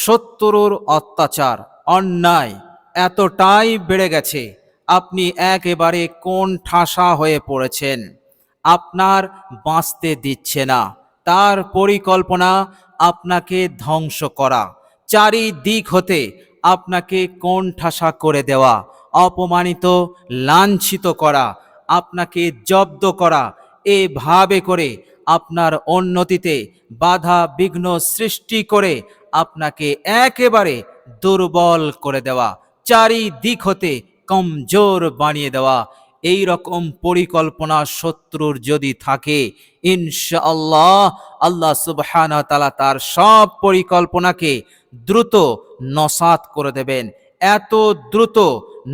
শত্রুর অত্যাচার, অন্যায় এতটাই বেড়ে গেছে। আপনি একেবারে কোন ঠাসা হয়ে পড়েছেন? আপনার বাঁচতে দিচ্ছে না। তার পরিকল্পনা, আপনাকে ধ্বংস করা। চারিদিক হতে আপনাকে কোন ঠাসা করে দেওয়া? অপমানিত, লাঞ্ছিত করা। আপনাকে জব্দ করা। এভাবে করে আপনার উন্নতিতে বাধা বিঘ্ন সৃষ্টি করে আপনাকে একেবারে দুর্বল করে দেওয়া, চারিদিক হতে কমজোর বানিয়ে দেওয়া। এই রকম পরিকল্পনা শত্রুর যদি থাকে, ইনশাআল্লাহ আল্লাহ সুবহানা তালা তার সব পরিকল্পনাকে দ্রুত নসাত করে দেবেন। এত দ্রুত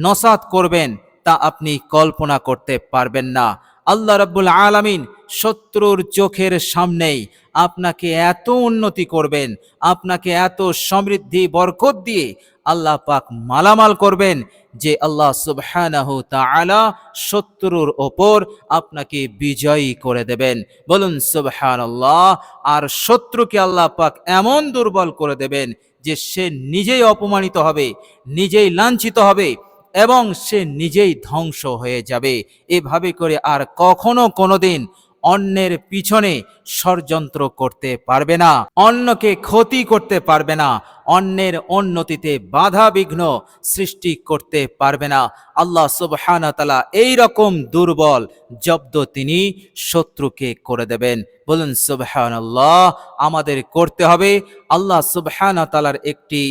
নসাত করবেন তা আপনি কল্পনা করতে পারবেন না। আল্লাহ রাব্বুল আলামিন শত্রুর চোখের সামনেই আপনাকে এত উন্নতি করবেন, আপনাকে এত সমৃদ্ধি, বরকত দিয়ে আল্লাহ পাক মালামাল করবেন যে আল্লাহ সুবহানাহু তাআলা শত্রুর ওপর আপনাকে বিজয়ী করে দেবেন। বলুন সুবহানাল্লাহ, আর শত্রুকে আল্লাহ পাক এমন দুর্বল করে দেবেন যে সে নিজেই অপমানিত হবে, নিজেই লাঞ্ছিত হবে এবং সে নিজেই ধ্বংস হয়ে যাবে। এভাবে করে আর কখনো কোনোদিন অন্যের পিছনে ষড়যন্ত্র করতে পারবে না, অন্যকে ক্ষতি করতে পারবে না, অন্যের উন্নতিতে বাধা বিঘ্ন সৃষ্টি করতে পারবে না। আল্লাহ সুবহানা তালা এই রকম দুর্বল জব্দ তিনি শত্রুকে করে দেবেন। বলুন সুবহান আমাদের করতে হবে। আল্লাহ সুবহানা তালার একটি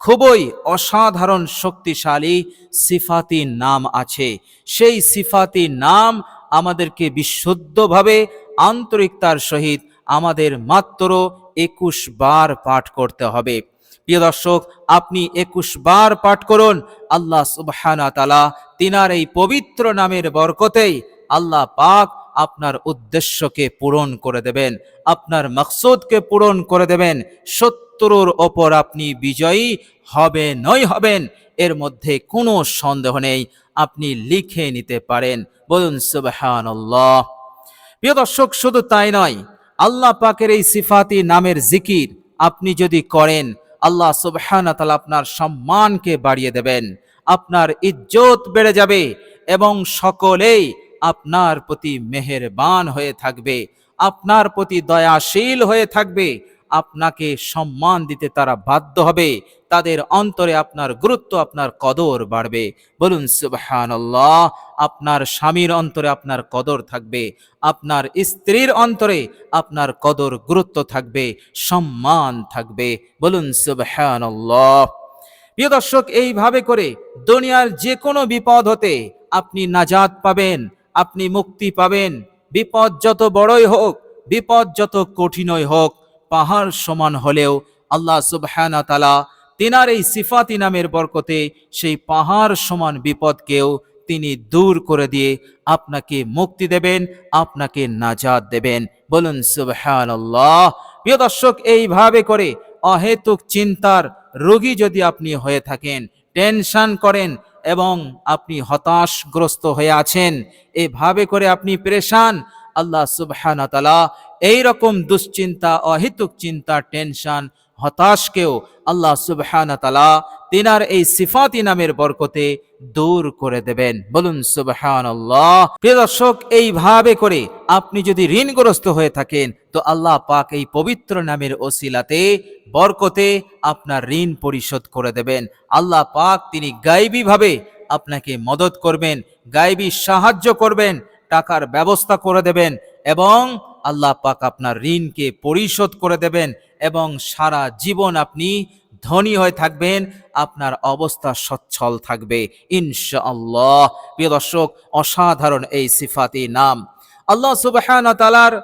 খুবই অসাধারণ শক্তিশালী সিফাতি নাম আছে। সেই সিফাতি নাম আমাদেরকে বিশুদ্ধভাবে আন্তরিকতার সহিত আমাদের মাত্র একুশ বার পাঠ করতে হবে। প্রিয় দর্শক, আপনি একুশ বার পাঠ করুন, আল্লাহ সুবহানা তালা তিনার এই পবিত্র নামের বরকতেই আল্লাহ পাক আপনার উদ্দেশ্যকে পূরণ করে দেবেন, আপনার মকসুদকে পূরণ করে দেবেন শত্রুর ওপর আপনি বিজয়ী হবে নয় হবেন, এর মধ্যে কোনো সন্দেহ নেই, আপনি লিখে নিতে পারেন। বলুন, সুবহানাল্লাহ। প্রিয় দর্শক, শুধু তাই নয়, আল্লাহ পাকের এই সিফাতি নামের জিকির আপনি যদি করেন, আল্লাহ সুবহানা তাআলা আপনার সম্মানকে বাড়িয়ে দেবেন, আপনার ইজ্জত বেড়ে যাবে এবং সকলেই আপনার প্রতি মেহেরবান হয়ে থাকবে, আপনার প্রতি দয়াশীল হয়ে থাকবে, আপনাকে সম্মান দিতে তারা বাধ্য হবে, তাদের অন্তরে আপনার গুরুত্ব, আপনার কদর বাড়বে। বলুন, সুবহানাল্লাহ, আপনার স্বামীর অন্তরে আপনার কদর থাকবে, আপনার স্ত্রীর অন্তরে আপনার কদর গুরুত্ব থাকবে, সম্মান থাকবে। বলুন, সুবহানাল্লাহ। প্রিয় দর্শক, এইভাবে করে দুনিয়ার যে কোনো বিপদ হতে আপনি নাজাত পাবেন আপনি মুক্তি পাবেন। বিপদ যত বড়ই হোক, বিপদ যত কঠিনই হোক, পাহাড় সমান হলেও আল্লাহ সুবহানা তিনার এই সিফাতি নামের বরকতে সেই পাহাড় সমান বিপদকেও তিনি দূর করে দিয়ে আপনাকে মুক্তি দেবেন, আপনাকে নাজাদ দেবেন। বলুন সুবহানাল্লাহ। প্রিয় দর্শক, এইভাবে করে অহেতুক চিন্তার রোগী যদি আপনি হয়ে থাকেন, টেনশন করেন এবং আপনি হতাশগ্রস্ত হয়ে আছেন, এভাবে করে আপনি পেরেশান। আল্লাহ সুবাহানতালা এই রকম দুশ্চিন্তা, অহেতুক চিন্তা, টেনশন, হতাশকেও আল্লাহ সুবাহানতালা তিনার এই সিফাতি নামের বরকতে দূর করে দেবেন। বলুন সুবহান প্রিয় দর্শক, এইভাবে করে আপনি যদি ঋণগ্রস্ত হয়ে থাকেন, তো আল্লাহ পাক এই পবিত্র নামের ওসিলাতে বরকতে আপনার ঋণ পরিশোধ করে দেবেন। আল্লাহ পাক তিনি গাইবী ভাবে আপনাকে মদত করবেন, গাইবী সাহায্য করবেন, টাকার ব্যবস্থা করে দেবেন এবং আল্লাহ পাক আপনার ঋণকে পরিশোধ করে দেবেন এবং সারা জীবন আপনি ধনী হয়ে থাকবেন, আপনার অবস্থা সচ্ছল থাকবে, ইনশাআল্লাহ। প্রিয় দর্শক, অসাধারণ এই সিফাতি নাম। আল্লাহ সুবহান তালার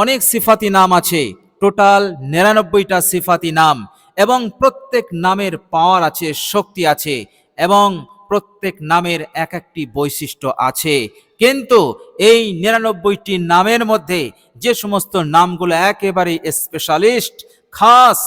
অনেক সিফাতি নাম আছে, টোটাল নিরানব্বইটা সিফাতি নাম, এবং প্রত্যেক নামের পাওয়ার আছে, শক্তি আছে, এবং প্রত্যেক নামের এক একটি বৈশিষ্ট্য আছে। কিন্তু এই নিরানব্বইটি নামের মধ্যে যে সমস্ত নামগুলো একেবারে স্পেশালিস্ট খাস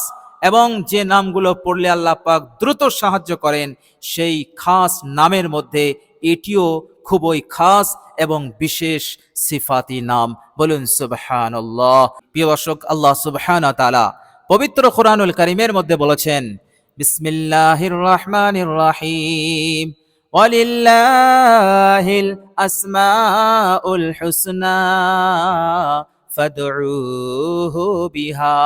এবং যে নামগুলো পড়লে আল্লাহ পাক দ্রুত সাহায্য করেন, সেই খাস নামের মধ্যে এটিও খুবই খাস এবং বিশেষ সিফাতি নাম। বলুন, সুবহানাল্লাহ। প্রিয় দর্শক, আল্লাহ সুবহান তালা পবিত্র কোরআনুল করিমের মধ্যে বলেছেন, বিসমিল্লাহির রহমানির রহিম। ওয়ালিল্লাহিল আসমাউল হুসনা ফাদউহু বিহা।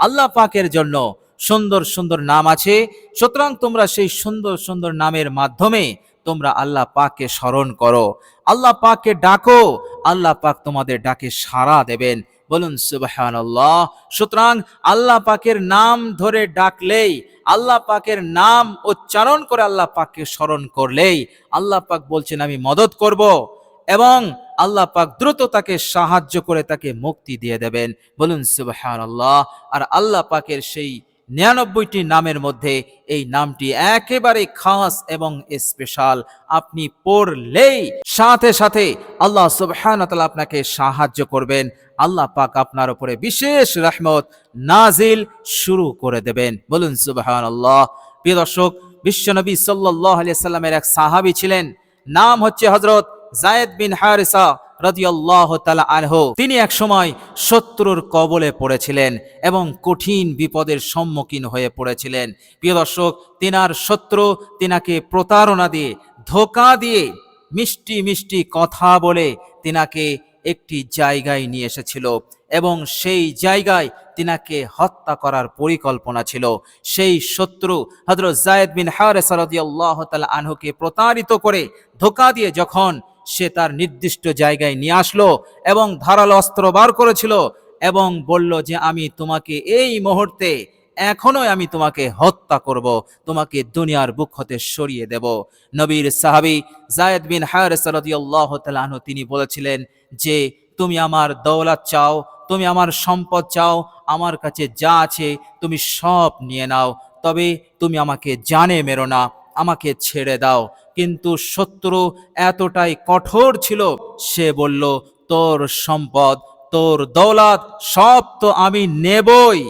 আল্লাহ পাকের জন্য সুন্দর সুন্দর নাম আছে। সুতরাং তোমরা সেই সুন্দর সুন্দর নামের মাধ্যমে তোমরা আল্লাহ পাককে স্মরণ করো। আল্লাহ পাককে ডাকো, আল্লাহ পাক তোমাদের ডাকে সাড়া দেবেন। বলুন, সুবহানাল্লাহ। সুতরাং আল্লাহ পাকের নাম ধরে ডাকলেই, আল্লাহ পাকের নাম উচ্চারণ করে আল্লাহ পাককে স্মরণ করলেই, আল্লাহ পাক বলছেন, আমি মদত করব। এবং আল্লাহ পাক দ্রুত তাকে সাহায্য করে তাকে মুক্তি দিয়ে দেবেন। বলুন, সুবহানাল্লাহ। আর আল্লাহ পাকের সেই নিরানব্বইটি নামের মধ্যে এই নামটি একেবারে খাস এবং স্পেশাল। আপনি পড়লেই সাথে সাথে আল্লাহ সুবহান আপনাকে সাহায্য করবেন। আল্লাহ পাক আপনার উপরে বিশেষ রহমত নাজিল শুরু করে দেবেন। বলুন সুবহান আল্লাহ প্রিয় দর্শক, বিশ্বনবী সাল্লাহ আলিয়া সাল্লামের এক সাহাবি ছিলেন। নাম হচ্ছে হজরত জায়েদ বিন হারিসা রাদিয়াল্লাহু তালা আনহু, তিনি এক সময় শত্রুর কবলে পড়েছিলেন এবং কঠিন বিপদের সম্মুখীন হয়ে পড়েছিলেন। প্রিয় দর্শক, তিনার শত্রু তিনাকে প্রতারণা দিয়ে, ধোকা দিয়ে, মিষ্টি মিষ্টি কথা বলে তিনাকে একটি জায়গায় নিয়ে এসেছিল এবং সেই জায়গায় তিনাকে হত্যা করার পরিকল্পনা ছিল। সেই শত্রু হজরত জায়েদ বিন হারেসা রাদিয়াল্লাহু তাআলা আনহুকে প্রতারিত করে, ধোকা দিয়ে যখন সে তার নির্দিষ্ট জায়গায় নিয়ে আসলো এবং ধারালো অস্ত্র বার করেছিল এবং বলল যে, আমি তোমাকে এই মুহূর্তে এখনোই আমি তোমাকে হত্যা করব, তোমাকে দুনিয়ার বুক হতে সরিয়ে দেব। নবীর সাহাবি জায়েদ বিন হারেস রাদিয়াল্লাহু তাআলা তিনি বলেছিলেন যে, তুমি আমার দৌলত চাও, তুমি আমার সম্পদ চাও, আমার কাছে যা আছে তুমি সব নিয়ে নাও, তবে তুমি আমাকে জানে মেরো না, আমাকে ছেড়ে দাও। কিন্তু শত্রু এতটাই কঠোর ছিল, সে বলল, তোর সম্পদ, তোর দৌলত, সব তো আমি নেবই।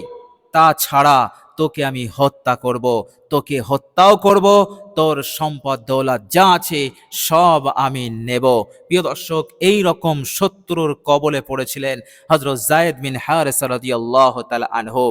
তাছাড়া তোকে আমি হত্যা করব, তোকে হত্যাও করব, তোর সম্পদ, দৌলত যা আছে সব আমি নেব। প্রিয় দর্শক, এই রকম শত্রুর কবলে পড়েছিলেন হজরত জায়েদ বিন হারেস রাদিয়াল্লাহু তাআলা আনহু।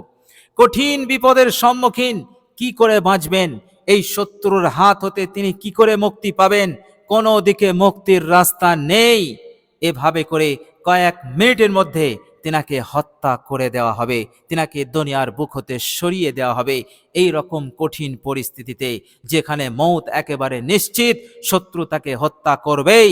কঠিন বিপদের সম্মুখীন কি করে বাঁচবেন? এই শত্রুর হাত হতে তিনি কি করে মুক্তি পাবেন? কোনো দিকে মুক্তির রাস্তা নেই। এভাবে করে কয়েক মিনিটের মধ্যে তিনাকে হত্যা করে দেওয়া হবে, তিনাকে দুনিয়ার বুক হতে সরিয়ে দেওয়া হবে এই রকম কঠিন পরিস্থিতিতে যেখানে মৌত একেবারে নিশ্চিত, শত্রু তাকে হত্যা করবেই।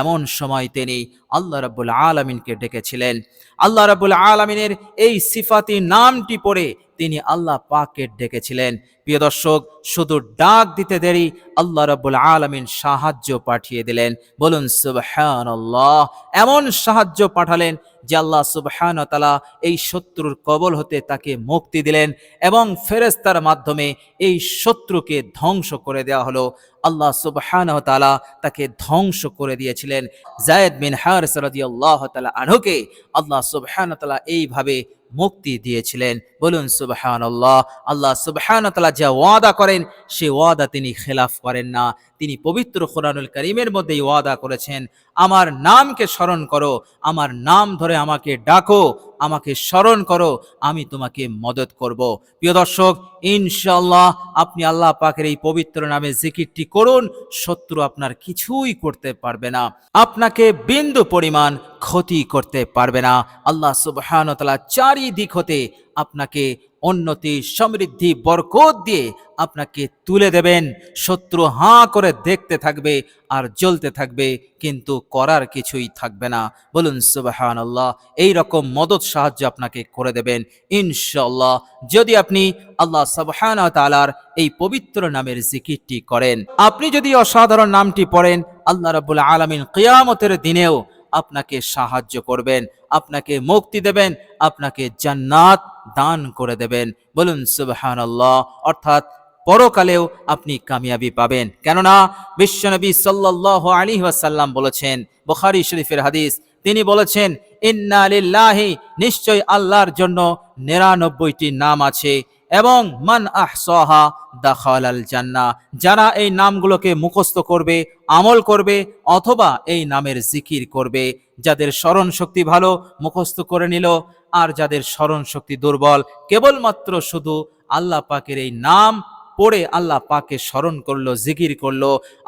এমন সময় তিনি আল্লাহ রাব্বুল আলমিনকে ডেকেছিলেন। আল্লাহ রাব্বুল আলমিনের এই সিফাতি নামটি পড়ে তিনি আল্লাহ পাকে ডেকেছিলেন। প্রিয় দর্শক, শুধু ডাক দিতে দেরি, আল্লাহ রাব্বুল আলমিন সাহায্য পাঠিয়ে দিলেন। বলুন, সুবহানাল্লাহ। এমন সাহায্য পাঠালেন যে আল্লাহ সুবহান তালা এই শত্রুর কবল হতে তাকে মুক্তি দিলেন এবং ফেরেস্তার মাধ্যমে এই শত্রুকে ধ্বংস করে দেওয়া হলো। আল্লাহ সুবহান তালা তাকে ধ্বংস করে দিয়েছিলেন। জায়দ বিন সরদি আল্লাহ তালা আনহুকে আল্লাহ সুবহান তালা এইভাবে মুক্তি দিয়েছিলেন। বলুন সুবহান আল্লাহ আল্লাহ সুবহান তালা যা ওয়াদা করেন, সে ওয়াদা তিনি খেলাফ করেন না। তিনি পবিত্র কোরআনুল করিমের মধ্যেই ওয়াদা করেছেন, আমার নামকে স্মরণ করো, আমার নাম ধরে আমাকে ডাকো, আমাকে স্মরণ করো, আমি তোমাকে মদত করব। প্রিয় দর্শক ইনশাল্লাহ আপনি আল্লাহ পাকের এই পবিত্র নামে জিকিরটি করুন, শত্রু আপনার কিছুই করতে পারবে না। আপনাকে বিন্দু পরিমাণ ক্ষতি করতে পারবে না। আল্লাহ সুবহানতালা চারিদিক হতে আপনাকে উন্নতি, সমৃদ্ধি, বরকত দিয়ে আপনাকে তুলে দেবেন। শত্রু হাঁ করে দেখতে থাকবে আর জ্বলতে থাকবে, কিন্তু করার কিছুই থাকবে না। বলুন সুবাহান আল্লাহ এই রকম মদত সাহায্য আপনাকে করে দেবেন ইনশাল্লাহ যদি আপনি আল্লাহ সাবহান তালার এই পবিত্র নামের জিকিরটি করেন, আপনি যদি অসাধারণ নামটি পড়েন, আল্লাহ রাবুল আলমিন কিয়ামতের দিনেও আপনাকে সাহায্য করবেন, আপনাকে মুক্তি দেবেন, আপনাকে জান্নাত দান করে দেবেন। বলুন সুবহান আল্লাহ অর্থাৎ পরকালেও আপনি কামিয়াবি পাবেন। কেননা বিশ্বনবী সাল্লাহ আলী ওয়াসাল্লাম বলেছেন, বুখারি শরীফের হাদিস, তিনি বলেছেন, ইন্না আলিল্লাহি নিশ্চয় আল্লাহর জন্য নিরানব্বইটি নাম আছে। এবং মান আহসহা দাখাল আল জান্না যারা এই নামগুলোকে মুখস্থ করবে, আমল করবে, অথবা এই নামের জিকির করবে, যাদের স্মরণ শক্তি ভালো, মুখস্থ করে নিল, আর যাদের স্মরণ শক্তি দুর্বল, কেবলমাত্র শুধু আল্লাহ পাকের এই নাম পড়ে আল্লাহ পাকে স্মরণ করল, জিকির করল।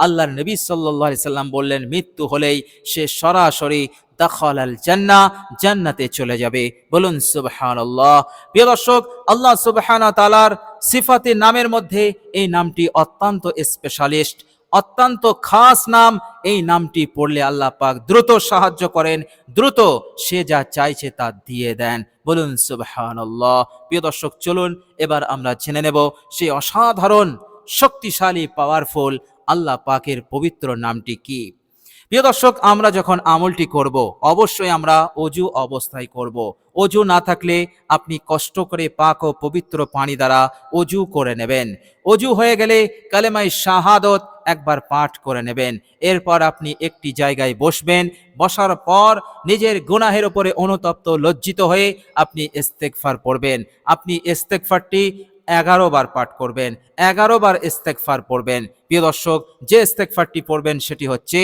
আল্লাহর নবী সাল্লি আলাইহি সাল্লাম বললেন, মৃত্যু হলেই সে সরাসরি দখল আল জান্না জান্নাতে চলে যাবে। বলুন, সুবহানাল্লাহ। প্রিয় দর্শক, আল্লাহ সুবহান তালার সিফাতে নামের মধ্যে এই নামটি অত্যন্ত স্পেশালিস্ট অত্যন্ত খাস নাম। এই নামটি পড়লে আল্লাহ পাক দ্রুত সাহায্য করেন, দ্রুত সে যা চাইছে তা দিয়ে দেন। বলুন, সুবহানাল্লাহ। প্রিয় দর্শক, চলুন, এবার আমরা জেনে নেব সেই অসাধারণ, শক্তিশালী পাওয়ারফুল আল্লাহ পাকের পবিত্র নামটি কি। প্রিয় দর্শক, আমরা যখন আমলটি করব, অবশ্যই আমরা অজু অবস্থায় করব। অজু না থাকলে আপনি কষ্ট করে পাক ও পবিত্র পানি দ্বারা অজু করে নেবেন। অজু হয়ে গেলে কালেমাই শাহাদত একবার পাঠ করে নেবেন। এরপর আপনি একটি জায়গায় বসবেন। বসার পর নিজের গুনাহের উপরে অনুতপ্ত, লজ্জিত হয়ে আপনি ইস্তেকফার পড়বেন। আপনি ইস্তেকফারটি এগারো বার পাঠ করবেন। এগারো বার ইস্তেকফার পড়বেন। প্রিয় দর্শক, যে ইস্তেকফারটি পড়বেন সেটি হচ্ছে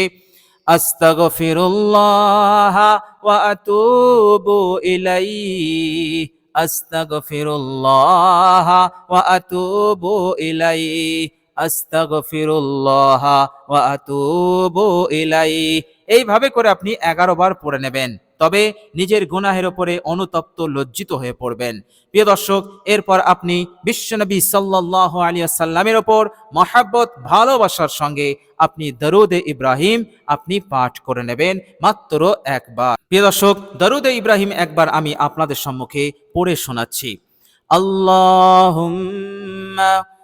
আস্তাগফিরুল্লাহ ওয়া আতুবু ইলাইহি, আস্তাগফিরুল্লাহ ওয়া আতুবু ইলাইহি, আস্তাগফিরুল্লাহ ওয়া আতুবু ইলাইহি। এইভাবে করে আপনি এগারো বার পড়ে নেবেন। তবে নিজের গুনাহের ওপরে অনুতপ্ত লজ্জিত হয়ে পড়বেন। প্রিয় দর্শক, এরপর আপনি বিশ্বনবী সাল্লাল্লাহু আলাইহি সাল্লামের ওপর মহাব্বত, ভালোবাসার সঙ্গে আপনি দরুদে ইব্রাহিম আপনি পাঠ করে নেবেন মাত্র একবার। প্রিয় দর্শক, দরুদে ইব্রাহিম একবার আমি আপনাদের সম্মুখে পড়ে শোনাচ্ছি। আল্লাহুম্মা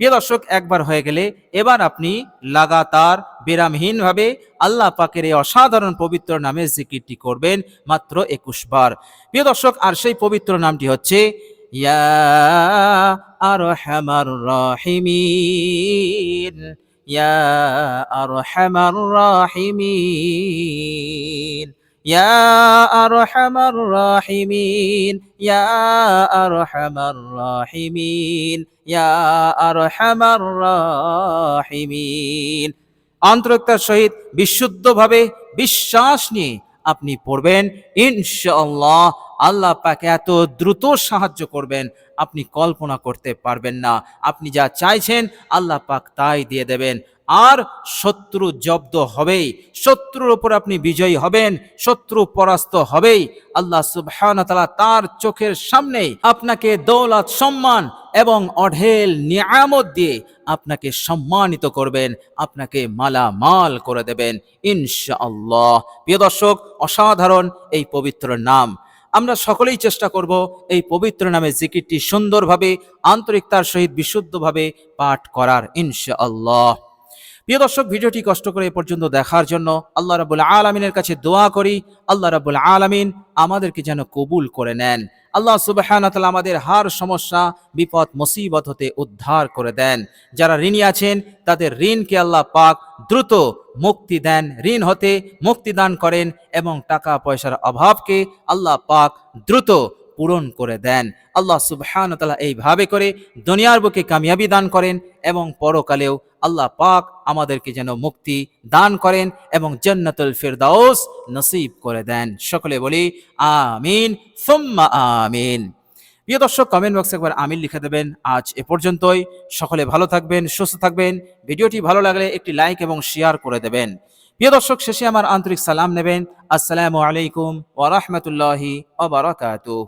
প্রিয় দর্শক, একবার হয়ে গেলে এবার আপনি লাগাতার বিরামহীনভাবে আল্লাহ পাকের এই অসাধারণ পবিত্র নামে জিকিরটি করবেন মাত্র একুশ বার। প্রিয় দর্শক, আর সেই পবিত্র নামটি হচ্ছে, ইয়া আর হ্যামার রাহিমিন আর হ্যামার রাহিমিন। ইয়া আরহামার রাহিমিন ইয়া আরহামার রাহিমিন ইয়া আরহামার রাহিমিন আন্তরিকতার সহিত বিশুদ্ধভাবে বিশ্বাস নিয়ে আপনি পড়বেন। ইনশাল্লাহ আল্লাহ পাকে এত দ্রুত সাহায্য করবেন, আপনি কল্পনা করতে পারবেন না। আপনি যা চাইছেন আল্লাহ পাক তাই দিয়ে দেবেন। আর শত্রু জব্দ হবেই। শত্রুর উপর আপনি বিজয়ী হবেন, শত্রু পরাস্ত হবেই। আল্লাহ সুবহান তার চোখের সামনে আপনাকে দৌলত, সম্মান এবং অঢেল নিয়ামত দিয়ে আপনাকে সম্মানিত করবেন, আপনাকে মালামাল করে দেবেন, ইনশাআল্লাহ। প্রিয় দর্শক, অসাধারণ এই পবিত্র নাম। আমরা সকলেই চেষ্টা করব এই পবিত্র নামে জিকিরটি সুন্দরভাবে, আন্তরিকতার সহিত বিশুদ্ধভাবে পাঠ করার, ইনশাআল্লাহ। প্রিয় দর্শক, ভিডিওটি কষ্ট করে এ পর্যন্ত দেখার জন্য আল্লাহ রাবুল আলমিনের কাছে দোয়া করি। আল্লাহ রাবুল আলমিন আমাদেরকে যেন কবুল করে নেন। আল্লাহ সুবাহ আমাদের হার, সমস্যা, বিপদ, মুসিবত হতে উদ্ধার করে দেন। যারা ঋণী আছেন, তাদের ঋণকে আল্লাহ পাক দ্রুত মুক্তি দেন। ঋণ হতে মুক্তি দান করেন এবং টাকা পয়সার অভাবকে আল্লাহ পাক দ্রুত পূরণ করে দেন। আল্লাহ সুবহান তালা এইভাবে করে দুনিয়ার বুকে কামিয়াবি দান করেন এবং পরকালেও আল্লাহ পাক আমাদেরকে যেন মুক্তি দান করেন এবং জান্নাতুল ফিরদাউস নসিব করে দেন। সকলে বলি, আমিন, সুম্মা আমিন। প্রিয় দর্শক কমেন্ট বক্সে একবার আমিন লিখে দেবেন। আজ এ পর্যন্তই। সকলে ভালো থাকবেন, সুস্থ থাকবেন। ভিডিওটি ভালো লাগলে একটি লাইক এবং শেয়ার করে দেবেন। প্রিয় দর্শক, শেষে আমার আন্তরিক সালাম নেবেন। আসসালামু আলাইকুম ওয়া বারাকাতুহু।